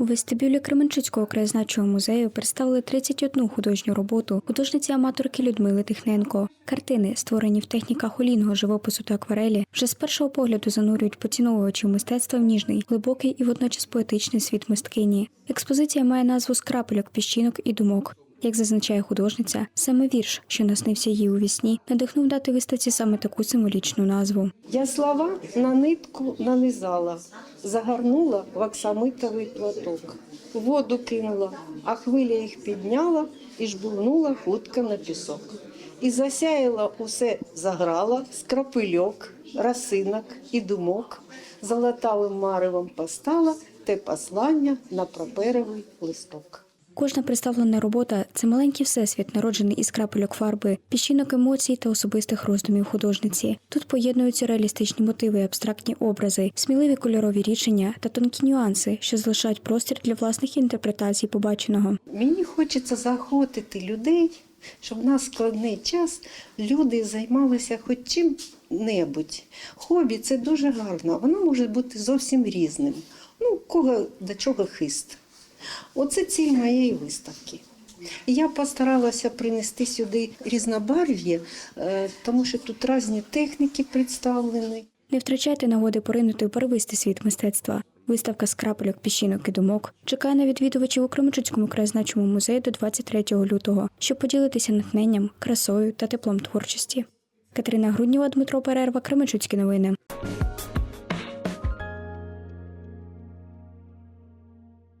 У вестибюлі Кременчуцького краєзнавчого музею представили 31 художню роботу художниці-аматорки Людмили Тихненко. Картини, створені в техніках олійного живопису та акварелі, вже з першого погляду занурюють поціновувачів мистецтва в ніжний, глибокий і водночас поетичний світ мисткині. Експозиція має назву Скрапельок, піщинок і думок. Як зазначає художниця, саме вірш, що наснився їй у вісні, надихнув дати виставці саме таку символічну назву. Я слова на нитку нанизала, загорнула в оксамитовий платок. Воду кинула, а хвиля їх підняла і жбурнула хутко на пісок. І засяяла усе заграла, скрапильок, росинок і думок. Золотавим маревом постала те послання на паперовий листок. Кожна представлена робота це маленький всесвіт, народжений із крапельок фарби, піщинок емоцій та особистих роздумів художниці. Тут поєднуються реалістичні мотиви, абстрактні образи, сміливі кольорові рішення та тонкі нюанси, що залишають простір для власних інтерпретацій побаченого. Мені хочеться заохотити людей, щоб в нас складний час люди займалися хоч чим-небудь. Хобі це дуже гарно, воно може бути зовсім різним. Ну, кого до чого хист. Оце ціль моєї виставки. Я постаралася принести сюди різнобарв'я, е, тому що тут різні техніки представлені. Не втрачайте нагоди поринути у первистий світ мистецтва. Виставка з крапельок, піщинок і думок чекає на відвідувачів у Кременчуцькому краєзнавчому музеї до 23 лютого, щоб поділитися натхненням, красою та теплом творчості. Катерина Грудніва, Дмитро Перерва, Кременчуцькі новини.